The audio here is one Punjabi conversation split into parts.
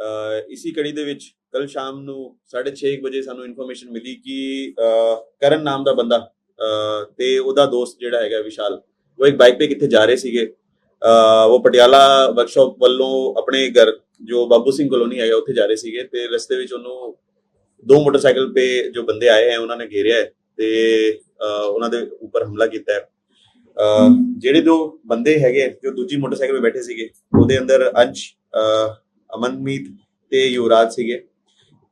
ਅ, ਇਸੀ ਕੜੀ ਦੇ ਵਿੱਚ ਕੱਲ ਸ਼ਾਮ ਨੂੰ 6:30 ਵਜੇ ਸਾਨੂੰ ਇਨਫੋਰਮੇਸ਼ਨ ਮਿਲੀ ਕਿ ਕਰਨ ਨਾਮ ਦਾ ਬੰਦਾ ਤੇ ਉਹਦਾ ਦੋਸਤ ਜਿਹੜਾ ਹੈਗਾ ਵਿਸ਼ਾਲ ਉਹ ਇੱਕ ਬਾਈਕ ਤੇ ਕਿੱਥੇ ਜਾ ਰਹੇ ਸੀਗੇ। ਉਹ ਪਟਿਆਲਾ ਵਰਕਸ਼ਾਪ ਵੱਲੋਂ ਆਪਣੇ ਘਰ ਜੋ ਬਾਬੂ ਸਿੰਘ ਕਲੋਨੀ ਹੈਗਾ ਉੱਥੇ ਜਾ ਰਹੇ ਸੀਗੇ ਤੇ ਰਸਤੇ ਵਿੱਚ ਉਹਨੂੰ ਦੋ ਮੋਟਰਸਾਈਕਲ ਤੇ ਜੋ ਬੰਦੇ ਆਏ ਹੈ ਉਹਨਾਂ ਨੇ ਘੇਰਿਆ ਹੈ ਤੇ ਉਹਨਾਂ ਦੇ ਉੱਪਰ ਹਮਲਾ ਕੀਤਾ ਹੈ। ਅ, ਜਿਹੜੇ ਦੋ ਬੰਦੇ ਹੈਗੇ ਜੋ ਦੂਜੀ ਮੋਟਰਸਾਈਕਲ 'ਤੇ ਬੈਠੇ ਸੀਗੇ ਉਹਦੇ ਅੰਦਰ ਅੰਸ਼ ਅ, ਅਮਨਮੀਤ ਤੇ ਯੁਵਰਾਜ ਸੀਗੇ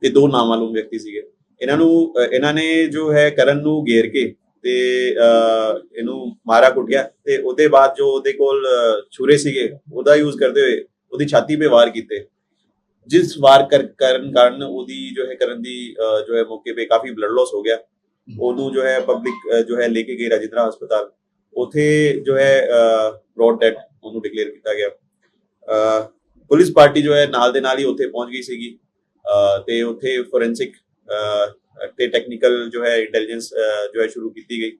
ਤੇ ਦੋ ਨਾਮਾਲੂਮ ਵਿਅਕਤੀ ਸੀਗੇ। ਇਹਨਾਂ ਨੂੰ ਇਹਨਾਂ ਨੇ ਜੋ ਹੈ ਕਰਨ ਨੂੰ ਘੇਰ ਕੇ ਤੇ ਇਹਨੂੰ ਮਾਰਾ ਕੁੱਟ ਗਿਆ ਤੇ ਉਹਦੇ ਬਾਅਦ ਜੋ ਉਹਦੇ ਕੋਲ ਅ, ਛੁਰੇ ਸੀਗੇ ਉਹਦਾ ਯੂਜ਼ ਕਰਦੇ ਹੋਏ ਉਹਦੀ ਛਾਤੀ 'ਤੇ ਵਾਰ ਕੀਤੇ। ਜਿਸ ਵਾਰ ਕਰ- ਕਰਨ ਕਾਰਨ ਉਹਦੀ ਜੋ ਹੈ ਕਰਨ ਦੀ ਜੋ ਹੈ ਮੌਕੇ 'ਤੇ ਕਾਫੀ ਬਲੱਡ ਲਾਸ ਹੋ ਗਿਆ। ਉਹਨੂੰ ਜੋ ਹੈ ਪਬਲਿਕ ਜੋ ਹੈ ਲੈ ਕੇ ਗਏ ਰਾਜਿੰਦਰਾ ਹਸਪਤਾਲ। ਉਥੇ ਜੋ ਹੈ ਬ੍ਰੌਡ ਡੈਡ ਉਹਨੂੰ ਡਿਕਲੇਅਰ ਕੀਤਾ ਗਿਆ। ਅ, ਪੁਲਿਸ ਪਾਰਟੀ ਜੋ ਹੈ ਨਾਲ ਦੇ ਨਾਲ ਹੀ ਉੱਥੇ ਪਹੁੰਚ ਗਈ ਸੀਗੀ। ਤੇ ਉੱਥੇ ਫੋਰੈਂਸਿਕ ਤੇ ਟੈਕਨੀਕਲ ਜੋ ਹੈ ਇੰਟੈਲੀਜੈਂਸ ਜੋ ਹੈ ਸ਼ੁਰੂ ਕੀਤੀ ਗਈ।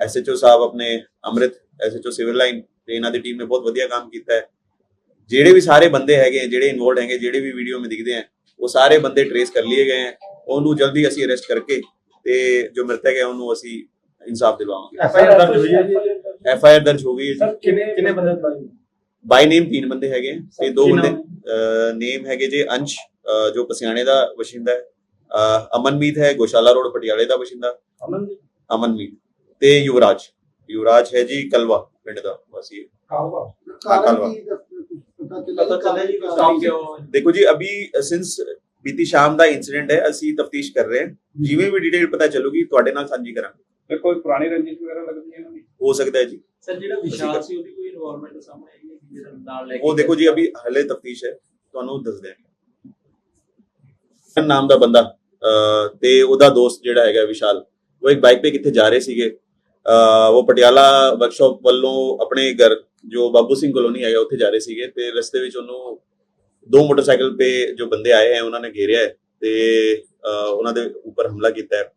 ਐਸਐਚਓ ਸਾਹਿਬ ਆਪਣੇ ਅੰਮ੍ਰਿਤ ਐਸਐਚਓ ਸਿਵਲ ਲਾਈਨ ਤੇ ਇਹਨਾਂ ਦੀ ਟੀਮ ਨੇ ਬਹੁਤ ਵਧੀਆ ਕੰਮ ਕੀਤਾ ਹੈ। ਜਿਹੜੇ ਵੀ ਸਾਰੇ ਬੰਦੇ ਹੈਗੇ ਜਿਹੜੇ ਇਨਵੋਲਡ ਹੈਗੇ ਜਿਹੜੇ ਵੀ ਵੀਡੀਓ ਵਿੱਚ ਦਿਖਦੇ ਹੈ ਉਹ ਸਾਰੇ ਬੰਦੇ ਟਰੇਸ ਕਰ ਲਏ ਗਏ ਹੈ। ਉਹਨੂੰ ਜਲਦੀ ਅਸੀਂ ਅਰੈਸਟ ਕਰਕੇ ਤੇ ਜੋ ਮ੍ਰਿਤਕ ਹੈ ਉਹਨੂੰ ਅਸੀਂ ਇਨਸਾਫ ਦਿਲਵਾਵਾਂਗੇ ਐਫ ਆਈ ਆਰ ਦਰਜ ਹੋਈ ਹੈ ਜੀ? ਐਫ ਆਈ ਆਰ ਦਰਜ ਹੋ ਗਈ ਹੈ ਜੀ। ਕਿੰਨੇ ਕਿੰਨੇ ਬੰਦੇ ਬਾਈ ਨੇਮ ਤਿੰਨ ਬੰਦੇ ਹੈਗੇ ਤੇ ਦੋ ਬੰਦੇ ਨਾਮ? ਹੈਗੇ ਜੇ ਅੰਸ਼ ਜੋ ਪਸਿਆਣੇ ਦਾ ਵਸਿੰਦਾ ਹੈ ਅਮਨਮੀਤ ਹੈ ਗੋਸ਼ਾਲਾ ਰੋਡ ਪਟਿਆਲੇ ਦਾ ਵਸਿੰਦਾ ਅਮਨ ਜੀ ਅਮਨਮੀਤ ਤੇ ਯੁਵਰਾਜ ਯੁਵਰਾਜ ਹੈ ਜੀ ਕਲਵਾ ਪਿੰਡ ਦਾ ਵਾਸੀ ਸਟਾਪ ਕਿਉਂ ਦੇਖੋ ਜੀ ਅਭੀ ਸਿੰਸ ਬੀਤੀ ਸ਼ਾਮ ਦਾ ਇਨਸੀਡੈਂਟ ਹੈ ਅਸੀਂ ਤਫਤੀਸ਼ ਕਰ ਰਹੇ ਹਾਂ ਜਿਵੇਂ ਵੀ ਡਿਟੇਲ ਪਤਾ ਚੱਲੂਗੀ ਤੁਹਾਡੇ ਨਾਲ ਸਾਂਝੀ ਕਰਾਂਗੇ ਫਿਰ ਕੋਈ ਪੁਰਾਣੀ ਰੰਜਿਸ਼ ਵਗੈਰਾ ਲੱਗਦੀ ਹੈ ਇਹਨਾਂ ਦੀ ਹੋ ਸਕਦਾ ਹੈ ਜੀ। ਸਰ ਜਿਹੜਾ ਵਿਸ਼ਾਲ ਸੀ ਉਹਦੀ ਕੋਈ ਇਨਵੋਲਵਮੈਂਟ ਸਾਹਮਣੇ ਆਈ ਹੈ ਜਿਹਦੇ ਨਾਲ ਲੈ ਕੇ ਉਹ ਦੇਖੋ ਜੀ ਅਭੀ ਹਲੇ ਤਫਤੀਸ਼ ਹੈ ਤੁਹਾਨੂੰ ਦੱਸ ਦਿਆਂਗੇ। ਨਾਮ ਦਾ ਬੰਦਾ ਤੇ ਉਹਦਾ ਦੋਸਤ ਜਿਹੜਾ ਹੈਗਾ ਵਿਸ਼ਾਲ ਉਹ ਇੱਕ ਬਾਈਕ ਤੇ ਕਿੱਥੇ ਜਾ ਰਹੇ ਸੀਗੇ। ਉਹ ਪਟਿਆਲਾ ਵਰਕਸ਼ਾਪ ਵੱਲੋਂ ਆਪਣੇ ਘਰ ਜੋ ਬਾਬੂ ਸਿੰਘ ਕਲੋਨੀ ਹੈਗਾ ਉੱਥੇ ਜਾ ਰਹੇ ਸੀਗੇ ਤੇ ਰਸਤੇ ਵਿੱਚ ਉਹਨੂੰ ਦੋ ਮੋਟਰਸਾਈਕਲ ਤੇ ਜੋ ਬੰਦੇ ਆਏ ਹੈ ਉਹਨਾਂ ਨੇ ਘੇਰਿਆ ਹੈ ਤੇ ਉਹਨਾਂ ਦੇ ਉੱਪਰ ਹਮਲਾ ਕੀਤਾ ਹੈ।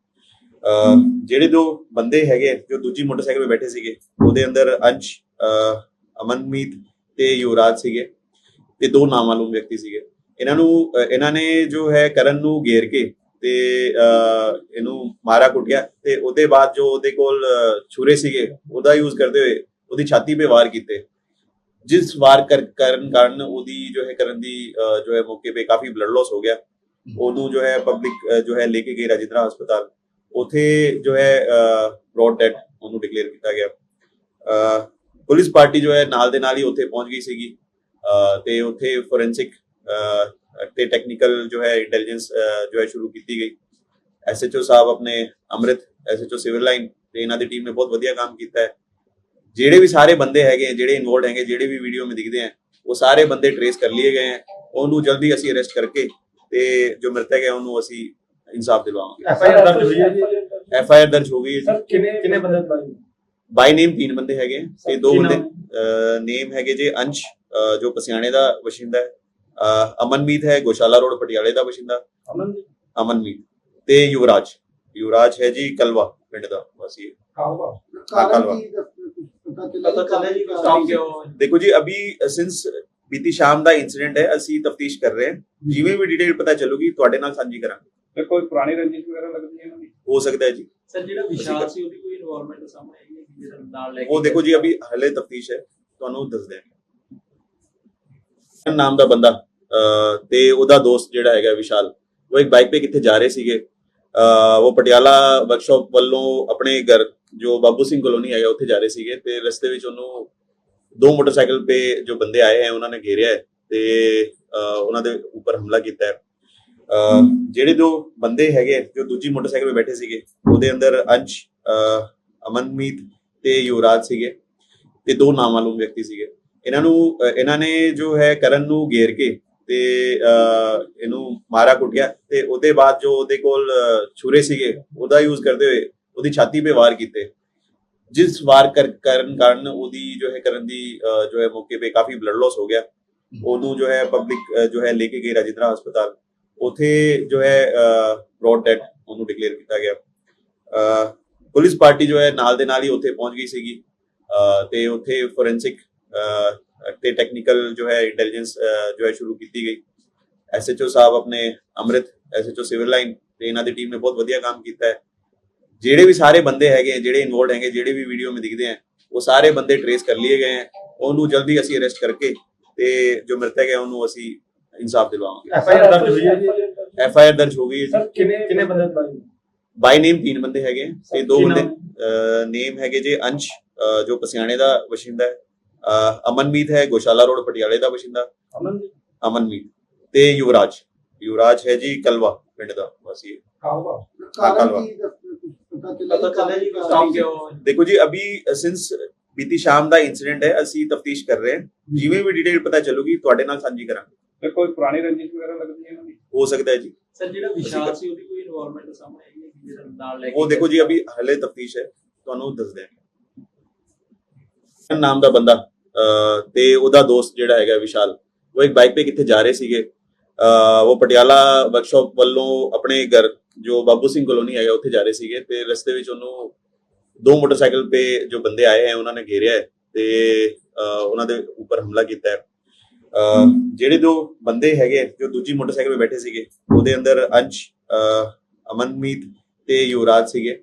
ਜਿਹੜੇ ਦੋ ਬੰਦੇ ਹੈਗੇ ਜੋ ਦੂਜੀ ਮੋਟਰਸਾਈਕਲ 'ਤੇ ਬੈਠੇ ਸੀਗੇ ਉਹਦੇ ਅੰਦਰ ਅੰਸ਼ ਅਮਨਮੀਤ ਤੇ ਯੁਵਰਾਜ ਸੀਗੇ ਤੇ ਦੋ ਨਾਮਾਲੂਮ ਵਿਅਕਤੀ ਸੀਗੇ। ਇਹਨਾਂ ਨੂੰ ਇਹਨਾਂ ਨੇ ਜੋ ਹੈ ਕਰਨ ਨੂੰ ਘੇਰ ਕੇ ਤੇ ਇਹਨੂੰ ਮਾਰਾ ਕੁੱਟਿਆ ਤੇ ਉਹਦੇ ਬਾਅਦ ਜੋ ਉਹਦੇ ਕੋਲ ਅ, ਛੁਰੇ ਸੀਗੇ ਉਹਦਾ ਯੂਜ਼ ਕਰਦੇ ਹੋਏ ਉਹਦੀ ਛਾਤੀ 'ਤੇ ਵਾਰ ਕੀਤੇ। ਜਿਸ ਵਾਰ ਕਰਨ ਕਾਰਨ ਉਹਦੀ ਜੋ ਹੈ ਕਰਨ ਦੀ ਜੋ ਹੈ ਮੌਕੇ 'ਤੇ ਕਾਫੀ ਬਲੱਡ ਲਾਸ ਹੋ ਗਿਆ। ਉਹਨੂੰ ਜੋ ਹੈ ਪਬਲਿਕ ਜੋ ਹੈ ਲੈ ਕੇ ਗਏ ਰਾਜਿੰਦਰਾ ਹਸਪਤਾਲ। ਉਥੇ ਜੋ ਹੈ ਬ੍ਰੌਡ ਡੈਡ ਉਹਨੂੰ ਡਿਕਲੇਅਰ ਕੀਤਾ ਗਿਆ। ਪੁਲਿਸ ਪਾਰਟੀ ਜੋ ਹੈ ਨਾਲ ਦੇ ਨਾਲ ਹੀ ਉੱਥੇ ਪਹੁੰਚ ਗਈ ਸੀਗੀ। ਅ, ਤੇ ਉੱਥੇ ਫੋਰੈਂਸਿਕ ਤੇ ਟੈਕਨੀਕਲ ਜੋ ਹੈ ਇੰਟੈਲੀਜੈਂਸ ਜੋ ਹੈ ਸ਼ੁਰੂ ਕੀਤੀ ਗਈ। ਐਸਐਚਓ ਸਾਹਿਬ ਆਪਣੇ ਅੰਮ੍ਰਿਤ ਐਸਐਚਓ ਸਿਵਲ ਲਾਈਨ ਤੇ ਇਹਨਾਂ ਦੀ ਟੀਮ ਨੇ ਬਹੁਤ ਵਧੀਆ ਕੰਮ ਕੀਤਾ ਹੈ। ਜਿਹੜੇ ਵੀ ਸਾਰੇ ਬੰਦੇ ਹੈਗੇ ਜਿਹੜੇ ਇਨਵੋਲਡ ਹੈਗੇ ਜਿਹੜੇ ਵੀ ਵੀਡੀਓ ਵਿੱਚ ਦਿਖਦੇ ਹੈ ਉਹ ਸਾਰੇ ਬੰਦੇ ਟਰੇਸ ਕਰ ਲਏ ਗਏ ਹੈ ਉਹਨੂੰ ਜਲਦੀ ਅਸੀਂ ਅਰੈਸਟ ਕਰਕੇ ਤੇ ਜੋ ਮ੍ਰਿਤਕ ਹੈ ਉਹਨੂੰ ਅਸੀਂ ਇਨਸਾਫ ਦਿਲਵਾਵਾਂਗੇ ਐਫ ਆਈ ਆਰ ਦਰਜ ਹੋਈ ਹੈ ਐਫ ਆਈ ਆਰ ਦਰਜ ਹੋ ਗਈ ਹੈ ਸਰ ਕਿੰਨੇ ਕਿੰਨੇ ਬੰਦੇ ਦਰਜ ਬਾਈ ਨੇਮ ਤਿੰਨ ਬੰਦੇ ਹੈਗੇ ਤੇ ਦੋ ਬੰਦੇ ਨਾਮ? ਹੈਗੇ ਜੇ ਅੰਸ਼ ਜੋ ਪਸਿਆਣੇ ਦਾ ਵਸਿੰਦਾ ਹੈ। ਅਮਨਮੀਤ ਹੈ ਗੋਸ਼ਾਲਾ ਰੋਡ ਪਟਿਆਲੇ ਦਾ ਵਸਿੰਦਾ। ਅਮਨ ਜੀ ਅਮਨਮੀਤ। ਤੇ ਯੁਵਰਾਜ। ਯੁਵਰਾਜ ਹੈ ਜੀ ਕਲਵਾ ਪਿੰਡ ਦਾ ਵਾਸੀ ਹੈ। ਕਾਹਵਾ ਕਾਕਲਵਾ। ਪਤਾ ਚੱਲਿਆ ਜੀ ਕੋਈ ਸਟਾਪ ਕਿਉਂ ਦੇਖੋ ਜੀ ਅਭੀ ਸਿੰਸ ਬੀਤੀ ਸ਼ਾਮ ਦਾ ਇਨਸੀਡੈਂਟ ਹੈ ਅਸੀਂ ਤਫਤੀਸ਼ ਕਰ ਰਹੇ ਹਾਂ। ਜਿਵੇਂ ਵੀ ਡਿਟੇਲ ਪਤਾ ਚੱਲੂਗੀ ਤੁਹਾਡੇ ਨਾਲ ਸਾਂਝੀ ਕਰਾਂਗੇ। ਫਿਰ ਕੋਈ ਪੁਰਾਣੀ ਰੰਜਿਸ਼ ਵਗੈਰਾ ਲੱਗਦੀ ਹੈ ਇਹਨਾਂ ਦੀ? ਹੋ ਸਕਦਾ ਹੈ ਜੀ। ਸਰ ਜਿਹੜਾ ਵਿਸ਼ਾਲ ਸੀ ਉਹਦੀ ਕੋਈ ਇਨਵੋਲਵਮੈਂਟ ਸਾਹਮਣੇ ਆਈ ਹੈ ਜਿਹਦੇ ਨਾਲ ਲੈ ਕੇ ਉਹ ਦੇਖੋ ਜੀ ਅਭੀ ਹਲੇ ਤਫਤੀਸ਼ ਹੈ ਤੁਹਾਨੂੰ ਦੱਸ ਦਿਆਂਗੇ ਨਾਮ ਦਾ ਬੰਦਾ ਤੇ ਉਹਦਾ ਦੋਸਤ ਜਿਹੜਾ ਹੈਗਾ ਵਿਸ਼ਾਲ ਉਹ ਇੱਕ ਬਾਈਕ ਤੇ ਕਿੱਥੇ ਜਾ ਰਹੇ ਸੀਗੇ। ਉਹ ਪਟਿਆਲਾ ਵਰਕਸ਼ਾਪ ਵੱਲੋਂ ਆਪਣੇ ਘਰ ਜੋ ਬਾਬੂ ਸਿੰਘ ਕਲੋਨੀ ਹੈਗਾ ਉੱਥੇ ਜਾ ਰਹੇ ਸੀਗੇ ਤੇ ਰਸਤੇ ਵਿੱਚ ਉਹਨੂੰ ਦੋ ਮੋਟਰਸਾਈਕਲ ਤੇ ਜੋ ਬੰਦੇ ਆਏ ਹੈ ਉਹਨਾਂ ਨੇ ਘੇਰਿਆ ਤੇ ਉਹਨਾਂ ਦੇ ਉੱਪਰ ਹਮਲਾ ਕੀਤਾ ਹੈ। ਜਿਹੜੇ ਦੋ ਬੰਦੇ ਹੈਗੇ ਜੋ ਦੂਜੀ ਮੋਟਰਸਾਈਕਲ 'ਤੇ ਬੈਠੇ ਸੀਗੇ ਉਹਦੇ ਅੰਦਰ ਅੰਸ਼ ਅਹ, ਅਮਨਮੀਤ ਤੇ ਯੁਵਰਾਜ ਸੀਗੇ ਤੇ ਦੋ ਨਾਮਾਲੂਮ ਵਿਅਕਤੀ ਸੀਗੇ। ਇਹਨਾਂ ਨੂੰ ਇਹਨਾਂ ਨੇ ਜੋ ਹੈ ਕਰਨ ਨੂੰ ਘੇਰ ਕੇ ਤੇ ਇਹਨੂੰ ਮਾਰਾ ਕੁੱਟਿਆ ਤੇ ਉਹਦੇ ਬਾਅਦ ਜੋ ਉਹਦੇ ਕੋਲ ਅ, ਛੁਰੇ ਸੀਗੇ ਉਹਦਾ ਯੂਜ਼ ਕਰਦੇ ਹੋਏ ਉਹਦੀ ਛਾਤੀ 'ਤੇ ਵਾਰ ਕੀਤੇ। ਜਿਸ ਵਾਰ ਕਰਨ ਕਾਰਨ ਉਹਦੀ ਜੋ ਹੈ ਕਰਨ ਦੀ ਜੋ ਹੈ ਮੌਕੇ 'ਤੇ ਕਾਫੀ ਬਲੱਡ ਲਾਸ ਹੋ ਗਿਆ। ਉਹਨੂੰ ਜੋ ਹੈ ਪਬਲਿਕ ਜੋ ਹੈ ਲੈ ਕੇ ਗਏ ਰਾਜਿੰਦਰਾ ਹਸਪਤਾਲ। ਉਥੇ ਜੋ ਹੈ ਬ੍ਰੌਡ ਡੈਡ ਉਹਨੂੰ ਡਿਕਲੇਅਰ ਕੀਤਾ ਗਿਆ। ਪੁਲਿਸ ਪਾਰਟੀ ਜੋ ਹੈ, ਨਾਲ ਦੇ ਨਾਲ ਹੀ ਉਥੇ ਪਹੁੰਚ ਗਈ ਸੀਗੀ। ਤੇ ਉਥੇ ਫੋਰੈਂਸਿਕ ਤੇ ਟੈਕਨੀਕਲ ਜੋ ਹੈ ਇੰਟੈਲੀਜੈਂਸ ਜੋ ਹੈ, ਸ਼ੁਰੂ ਕੀਤੀ ਗਈ। ਐਸਐਚਓ ਸਾਹਿਬ ਆਪਣੇ ਅਮਰਿਤ ਐਸਐਚਓ ਸਿਵਲ ਲਾਈਨ ਤੇ ਇਹਨਾਂ ਦੀ ਟੀਮ ਨੇ ਬਹੁਤ ਵਧੀਆ ਕੰਮ ਕੀਤਾ ਹੈ। ਜਿਹੜੇ ਵੀ ਸਾਰੇ ਬੰਦੇ ਹੈਗੇ ਜਿਹੜੇ ਇਨਵੋਲਡ ਹੈਗੇ ਜਿਹੜੇ ਵੀ ਵੀਡੀਓ ਮੇ ਦਿਖਦੇ ਆ, ਉਹ ਸਾਰੇ ਬੰਦੇ ਟਰੇਸ ਕਰ ਲਏ ਗਏ ਆ। ਉਹਨੂੰ ਜਲਦੀ ਅਸੀਂ ਅਰੈਸਟ ਕਰਕੇ ਤੇ ਜੋ ਮ੍ਰਿਤਕ ਹੈ, ਉਹਨੂੰ ਅਸੀਂ ਇਨਸਾਫ ਦਿਲਵਾਵਾਂਗੇ ਐਫ ਆਈ ਆਰ ਦਰਜ ਹੋਈ ਹੈ ਜੀ? ਐਫ ਆਈ ਆਰ ਦਰਜ ਹੋ ਗਈ ਹੈ ਸਰ ਕਿੰਨੇ ਕਿੰਨੇ ਬੰਦੇ ਦਰਜ ਬਾਈ ਨੇਮ ਤਿੰਨ ਬੰਦੇ ਹੈਗੇ ਤੇ ਦੋ ਬੰਦੇ ਨਾਮ? ਹੈਗੇ ਜੇ ਅੰਸ਼ ਜੋ ਪਸਿਆਣੇ ਦਾ ਵਸਿੰਦਾ ਹੈ। ਅਮਨਮੀਤ ਹੈ ਗੋਸ਼ਾਲਾ ਰੋਡ ਪਟਿਆਲੇ ਦਾ ਵਸਿੰਦਾ। ਅਮਨ ਜੀ? ਅਮਨਮੀਤ। ਤੇ ਯੁਵਰਾਜ। ਯੁਵਰਾਜ ਹੈ ਜੀ ਕਲਵਾ ਪਿੰਡ ਦਾ ਵਾਸੀ ਕਾਲਵਾ। ਪਤਾ ਚੱਲਿਆ ਜੀ ਕੋਈ ਸਟਾਪ ਕਿਉਂ? ਹੋਇਆ? ਦੇਖੋ ਜੀ ਅਭੀ ਸਿੰਸ ਬੀਤੀ ਸ਼ਾਮ ਦਾ ਇਨਸੀਡੈਂਟ ਹੈ ਅਸੀਂ ਤਫਤੀਸ਼ ਕਰ ਰਹੇ ਹਾਂ। ਜਿਵੇਂ ਵੀ ਡਿਟੇਲ ਪਤਾ ਚੱਲੂਗੀ ਤੁਹਾਡੇ ਨਾਲ ਸਾਂਝੀ ਕਰਾਂਗੇ। ਤੇ ਕੋਈ ਪੁਰਾਣੀ ਰੰਜਿਸ਼ ਵਗੈਰਾ ਲੱਗਦੀ ਹੈ ਇਹਨਾਂ ਦੀ ਹੋ ਸਕਦਾ ਹੈ ਜੀ। ਸਰ ਜਿਹੜਾ ਵਿਸ਼ਾਲ ਸੀ ਉਹਦੀ ਕੋਈ ਇਨਵੋਲਵਮੈਂਟ ਸਾਹਮਣੇ ਆਈ ਹੈ ਕਿ ਜਿਹਦੇ ਨਾਲ ਲੈ ਕੇ ਉਹ ਦੇਖੋ ਜੀ ਅਭੀ ਹਲੇ ਤਫਤੀਸ਼ ਹੈ ਤੁਹਾਨੂੰ ਦੱਸ ਦਿਆਂਗੇ। ਨਾਮ ਦਾ ਬੰਦਾ ਤੇ ਉਹਦਾ ਦੋਸਤ ਜਿਹੜਾ ਹੈਗਾ ਵਿਸ਼ਾਲ ਉਹ ਇੱਕ ਬਾਈਕ ਤੇ ਕਿੱਥੇ ਜਾ ਰਹੇ ਸੀਗੇ। ਉਹ ਪਟਿਆਲਾ ਵਰਕਸ਼ਾਪ ਵੱਲੋਂ ਆਪਣੇ ਘਰ ਜੋ ਬਾਬੂ ਸਿੰਘ ਕਲੋਨੀ ਹੈਗਾ ਉੱਥੇ ਜਾ ਰਹੇ ਸੀਗੇ ਤੇ ਰਸਤੇ ਵਿੱਚ ਉਹਨੂੰ ਦੋ ਮੋਟਰਸਾਈਕਲ ਤੇ ਜੋ ਬੰਦੇ ਆਏ ਹੈ ਉਹਨਾਂ ਨੇ ਘੇਰਿਆ ਤੇ ਉਹਨਾਂ ਦੇ ਉੱਪਰ ਹਮਲਾ ਕੀਤਾ ਹੈ। ਜਿਹੜੇ ਦੋ ਬੰਦੇ ਹੈਗੇ ਜੋ ਦੂਜੀ ਮੋਟਰਸਾਈਕਲ 'ਤੇ ਬੈਠੇ ਸੀਗੇ ਉਹਦੇ ਅੰਦਰ ਅੰਸ਼ ਅਮਨਮੀਤ ਤੇ ਯੁਵਰਾਜ ਸੀਗੇ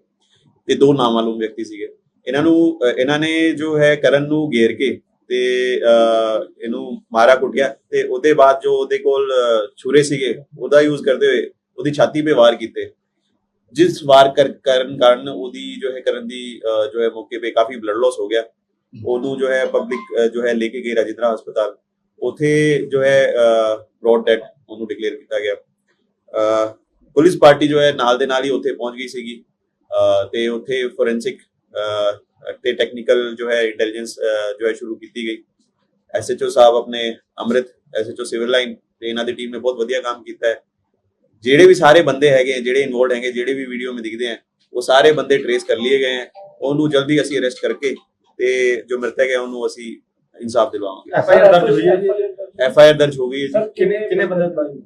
ਤੇ ਦੋ ਨਾਮਾਲੂਮ ਵਿਅਕਤੀ ਸੀਗੇ। ਇਹਨਾਂ ਨੂੰ ਇਹਨਾਂ ਨੇ ਜੋ ਹੈ ਕਰਨ ਨੂੰ ਘੇਰ ਕੇ ਤੇ ਇਹਨੂੰ ਮਾਰਾ ਕੁੱਟਿਆ ਤੇ ਉਹਦੇ ਬਾਅਦ ਜੋ ਉਹਦੇ ਕੋਲ ਅਹ, ਛੁਰੇ ਸੀਗੇ ਉਹਦਾ ਯੂਜ਼ ਕਰਦੇ ਹੋਏ ਉਹਦੀ ਛਾਤੀ 'ਤੇ ਵਾਰ ਕੀਤੇ। ਜਿਸ ਵਾਰ ਕਰਨ ਕਾਰਨ ਉਹਦੀ ਜੋ ਹੈ ਕਰਨ ਦੀ ਜੋ ਹੈ ਮੌਕੇ 'ਤੇ ਕਾਫੀ ਬਲੱਡ ਲਾਸ ਹੋ ਗਿਆ। ਉਹਨੂੰ ਜੋ ਹੈ ਪਬਲਿਕ ਜੋ ਹੈ ਲੈ ਕੇ ਗਏ ਰਾਜਿੰਦਰਾ ਹਸਪਤਾਲ। ਉਥੇ ਜੋ ਹੈ ਬ੍ਰੌਡ ਡੈਡ ਉਹਨੂੰ ਡਿਕਲੇਅਰ ਕੀਤਾ ਗਿਆ। ਪੁਲਿਸ ਪਾਰਟੀ ਜੋ ਹੈ ਨਾਲ ਦੇ ਨਾਲ ਹੀ ਉੱਥੇ ਪਹੁੰਚ ਗਈ ਸੀਗੀ। ਅਹ, ਤੇ ਉੱਥੇ ਫੋਰੈਂਸਿਕ ਤੇ ਟੈਕਨੀਕਲ ਜੋ ਹੈ ਇੰਟੈਲੀਜੈਂਸ ਜੋ ਹੈ ਸ਼ੁਰੂ ਕੀਤੀ ਗਈ। ਐਸਐਚਓ ਸਾਹਿਬ ਆਪਣੇ ਅੰਮ੍ਰਿਤ ਐਸਐਚਓ ਸਿਵਲ ਲਾਈਨ ਤੇ ਇਹਨਾਂ ਦੀ ਟੀਮ ਨੇ ਬਹੁਤ ਵਧੀਆ ਕੰਮ ਕੀਤਾ ਹੈ। ਜਿਹੜੇ ਵੀ ਸਾਰੇ ਬੰਦੇ ਹੈਗੇ ਹੈ, ਜਿਹੜੇ ਇਨਵੋਲਡ ਹੈਗੇ ਜਿਹੜੇ ਵੀ ਵੀਡੀਓ में ਦਿਖਦੇ ਹੈ ਉਹ ਸਾਰੇ ਬੰਦੇ ਟਰੇਸ ਕਰ ਲਏ ਗਏ ਹੈ ਉਹਨੂੰ ਜਲਦੀ ਅਸੀਂ ਅਰੈਸਟ ਕਰਕੇ ਤੇ ਜੋ ਮ੍ਰਿਤਕ ਹੈ ਉਹਨੂੰ ਅਸੀਂ ਇਨਸਾਫ ਦਿਲਵਾਵਾਂਗੇ। ਐਫ ਆਈ ਆਰ ਦਰਜ ਹੋਈ ਹੈ ਜੀ? ਐਫ ਆਈ ਆਰ ਦਰਜ ਹੋ ਗਈ ਹੈ ਜੀ। ਸਰ ਕਿੰਨੇ ਕਿੰਨੇ ਬੰਦੇ ਦਰਜ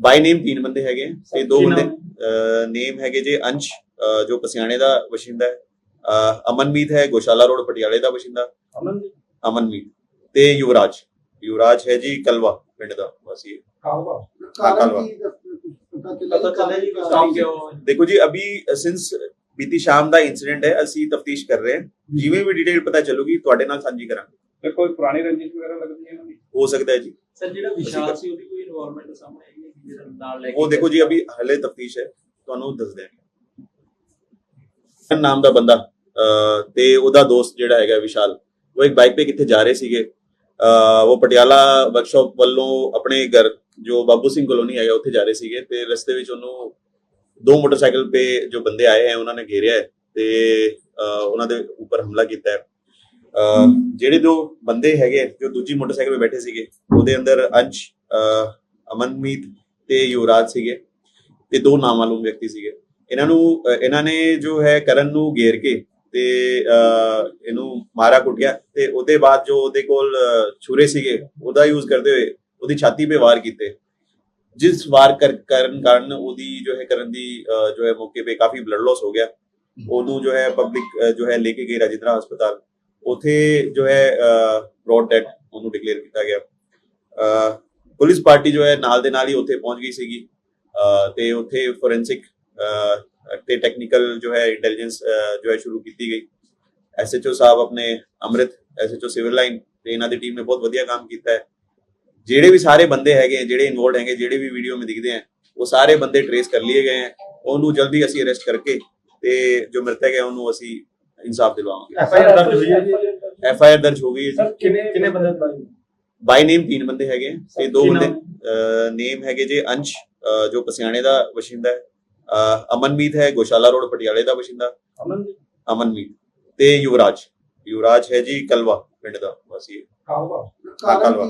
ਬਾਈ ਨੇਮ ਤਿੰਨ ਬੰਦੇ ਹੈਗੇ ਹੈ ਤੇ ਦੋ ਕੀ ਬੰਦੇ ਨਾਮ? ਹੈਗੇ ਜੇ ਅੰਸ਼ ਅਹ, ਜੋ ਪਸਿਆਣੇ ਦਾ ਵਸਿੰਦਾ ਹੈ। ਅਹ, ਅਮਨਮੀਤ ਹੈ ਗੋਸ਼ਾਲਾ ਰੋਡ ਪਟਿਆਲੇ ਦਾ ਵਸਿੰਦਾ। ਅਮਨ ਜੀ ਅਮਨਮੀਤ ਤੇ ਯੁਵਰਾਜ। ਯੁਵਰਾਜ ਹੈ ਜੀ ਕਲਵਾ ਪਿੰਡ ਦਾ ਵਾਸੀ ਹੈ। ਕਾਹਵਾ ਕਾਲਵਾ। ਪਤਾ ਚੱਲਿਆ ਜੀ ਕੋਈ ਸਟਾਪ ਕਿਉਂ? ਦੇਖੋ ਜੀ ਅਭੀ ਸਿੰਸ ਬੀਤੀ ਸ਼ਾਮ ਦਾ ਇਨਸੀਡੈਂਟ ਹੈ ਅਸੀਂ ਤਫਤੀਸ਼ ਕਰ ਰਹੇ ਹਾਂ। ਜਿਵੇਂ ਵੀ ਡਿਟੇਲ ਪਤਾ ਚੱਲੂਗੀ ਤੁਹਾਡੇ ਨਾਲ ਸਾਂਝੀ ਕਰਾਂਗੇ। ਤੇ ਕੋਈ ਪੁਰਾਣੀ ਰੰਜਿਸ਼ ਵਗੈਰਾ ਲੱਗਦੀ ਹੈ ਇਹਨਾਂ ਦੀ? ਹੋ ਸਕਦਾ ਹੈ ਜੀ। ਸਰ ਜਿਹੜਾ ਵਿਸ਼ਾਲ ਸੀ ਉਹਦੀ ਕੋਈ ਇਨਵੋਲਵਮੈਂਟ ਸਾਹਮਣੇ ਆਈ ਹੈ ਕਿ ਜਿਹਦੇ ਨਾਲ ਲੈ ਕੇ ਉਹ ਦੇਖੋ ਜੀ ਅਭੀ ਹਲੇ ਤਫਤੀਸ਼ ਹੈ ਤੁਹਾਨੂੰ ਦੱਸ ਦਿਆਂਗੇ। ਨਾਮ ਦਾ ਬੰਦਾ ਤੇ ਉਹਦਾ ਦੋਸਤ ਜਿਹੜਾ ਹੈਗਾ ਵਿਸ਼ਾਲ ਉਹ ਇੱਕ ਬਾਈਕ ਤੇ ਕਿੱਥੇ ਜਾ ਰਹੇ ਸੀਗੇ। ਉਹ ਪਟਿਆਲਾ ਵਰਕਸ਼ਾਪ ਵੱਲੋਂ ਆਪਣੇ ਘਰ ਜੋ ਬਾਬੂ ਸਿੰਘ ਕਲੋਨੀ ਹੈਗਾ ਉੱਥੇ ਜਾ ਰਹੇ ਸੀਗੇ ਤੇ ਰਸਤੇ ਵਿੱਚ ਉਹਨੂੰ ਦੋ ਮੋਟਰਸਾਈਕਲ ਤੇ ਜੋ ਬੰਦੇ ਆਏ ਹੈ ਉਹਨਾਂ ਨੇ ਘੇਰਿਆ ਤੇ ਉਹਨਾਂ ਦੇ ਉੱਪਰ ਹਮਲਾ ਕੀਤਾ ਹੈ। ਜਿਹੜੇ ਦੋ ਬੰਦੇ ਹੈਗੇ ਜੋ ਦੂਜੀ ਮੋਟਰਸਾਈਕਲ 'ਤੇ ਬੈਠੇ ਸੀਗੇ ਉਹਦੇ ਅੰਦਰ ਅੰਸ਼ ਅਹ, ਅਮਨਮੀਤ ਤੇ ਯੁਵਰਾਜ ਸੀਗੇ ਤੇ ਦੋ ਨਾਮਾਲੂਮ ਵਿਅਕਤੀ ਸੀਗੇ। ਇਹਨਾਂ ਨੂੰ ਇਹਨਾਂ ਨੇ ਜੋ ਹੈ ਕਰਨ ਨੂੰ ਘੇਰ ਕੇ ਤੇ ਇਹਨੂੰ ਮਾਰਾ ਕੁੱਟਿਆ ਤੇ ਉਹਦੇ ਬਾਅਦ ਜੋ ਉਹਦੇ ਕੋਲ ਅਹ, ਛੁਰੇ ਸੀਗੇ ਉਹਦਾ ਯੂਜ਼ ਕਰਦੇ ਹੋਏ ਉਹਦੀ ਛਾਤੀ 'ਤੇ ਵਾਰ ਕੀਤੇ। ਜਿਸ ਵਾਰ ਕਰਨ ਕਾਰਨ ਉਹਦੀ ਜੋ ਹੈ ਕਰਨ ਦੀ ਜੋ ਹੈ ਮੌਕੇ 'ਤੇ ਕਾਫੀ ਬਲੱਡ ਲਾਸ ਹੋ ਗਿਆ। ਉਹਨੂੰ ਜੋ ਹੈ ਪਬਲਿਕ ਜੋ ਹੈ ਲੈ ਕੇ ਗਏ ਰਾਜਿੰਦਰਾ ਹਸਪਤਾਲ। ਉਥੇ ਜੋ ਹੈ ਬ੍ਰੌਡ ਡੈਡ ਉਹਨੂੰ ਡਿਕਲੇਅਰ ਕੀਤਾ ਗਿਆ। ਪੁਲਿਸ ਪਾਰਟੀ ਜੋ ਹੈ, ਨਾਲ ਦੇ ਨਾਲ ਹੀ ਉੱਥੇ ਪਹੁੰਚ ਗਈ ਸੀਗੀ। ਤੇ ਉੱਥੇ ਫੋਰੈਂਸਿਕ ਤੇ ਟੈਕਨੀਕਲ ਜੋ ਹੈ ਇੰਟੈਲੀਜੈਂਸ ਜੋ ਹੈ, ਸ਼ੁਰੂ ਕੀਤੀ ਗਈ। ਐਸਐਚਓ ਸਾਹਿਬ ਆਪਣੇ ਅੰਮ੍ਰਿਤ ਐਸਐਚਓ ਸਿਵਲ ਲਾਈਨ ਤੇ ਇਹਨਾਂ ਦੀ ਟੀਮ ਨੇ ਬਹੁਤ ਵਧੀਆ ਕੰਮ ਕੀਤਾ ਹੈ। ਜਿਹੜੇ ਵੀ ਸਾਰੇ ਬੰਦੇ ਹੈਗੇ ਜਿਹੜੇ ਇਨਵੋਲਡ ਹੈਗੇ, ਜਿਹੜੇ ਵੀ ਵੀਡੀਓ में ਦਿਖਦੇ ਹੈ ਉਹ ਸਾਰੇ ਬੰਦੇ ਟਰੇਸ ਕਰ ਲਏ ਗਏ ਹੈ ਉਹਨੂੰ ਜਲਦੀ ਅਸੀਂ ਅਰੈਸਟ ਕਰਕੇ ਤੇ ਜੋ ਮ੍ਰਿਤਕ ਹੈ, ਉਹਨੂੰ ਅਸੀਂ ਇਨਸਾਫ ਦਿਲਵਾਵਾਂਗੇ। ਐਫ ਆਈ ਆਰ ਦਰਜ ਹੋਈ ਹੈ ਜੀ? ਐਫ ਆਈ ਆਰ ਦਰਜ ਹੋ ਗਈ ਹੈ ਜੀ। ਸਰ ਕਿੰਨੇ ਕਿੰਨੇ ਬੰਦੇ ਦਰਜ ਬਾਈ ਨੇਮ ਤਿੰਨ ਬੰਦੇ ਹੈਗੇ ਹੈ ਤੇ ਦੋ ਬੰਦੇ ਨਾਮ? ਹੈਗੇ ਜੇ ਅੰਸ਼ ਜੋ ਪਸਿਆਣੇ ਦਾ ਵਸਿੰਦਾ ਹੈ। ਅਮਨਮੀਤ ਹੈ ਗੋਸ਼ਾਲਾ ਰੋਡ ਪਟਿਆਲੇ ਦਾ ਵਸਿੰਦਾ। ਅਮਨ ਜੀ ਅਮਨਮੀਤ। ਤੇ ਯੁਵਰਾਜ। ਯੁਵਰਾਜ ਹੈ ਜੀ ਕਲਵਾ ਪਿੰਡ ਦਾ ਵਾਸੀ ਹੈ। ਕਾਹਵਾ ਕਾਲਵਾ।